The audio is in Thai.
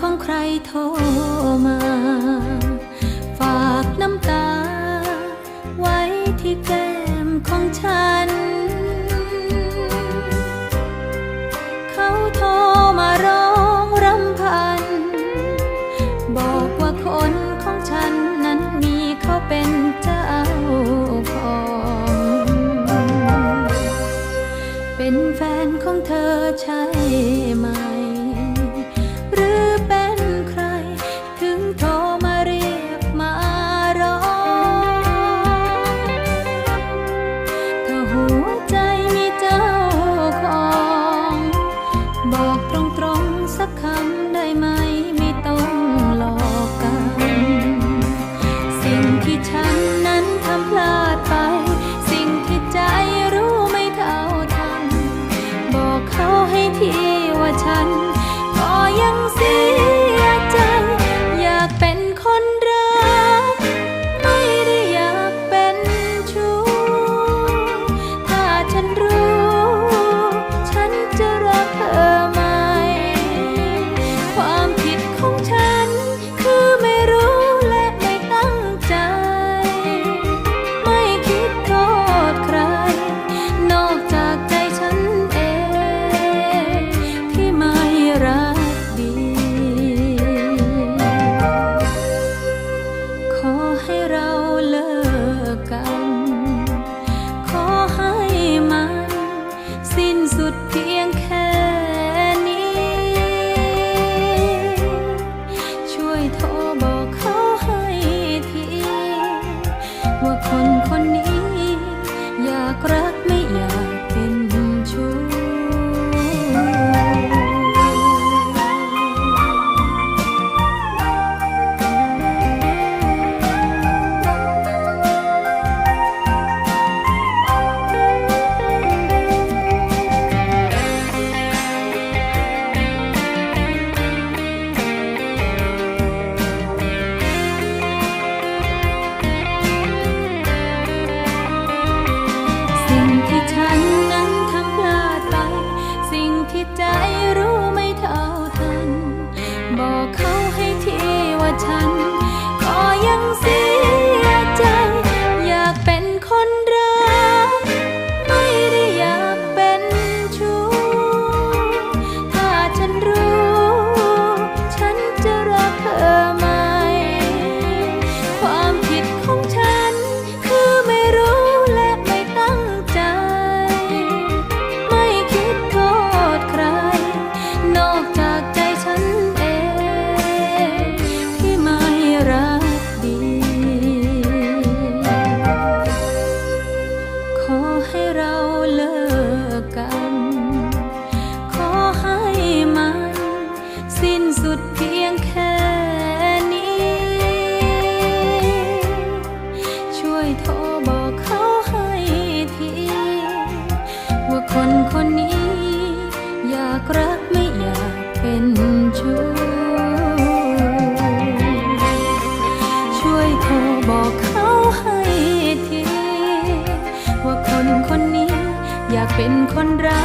ของใครโทรมา ฝากน้ำตา ไว้ที่แก้มของฉัน เขาโทรมาร้องรำพัน บอกว่าคนของฉันนั้นมีเขาเป็นเจ้าของ เป็นแฟนของเธอใช่ไหม one time ஒன்றா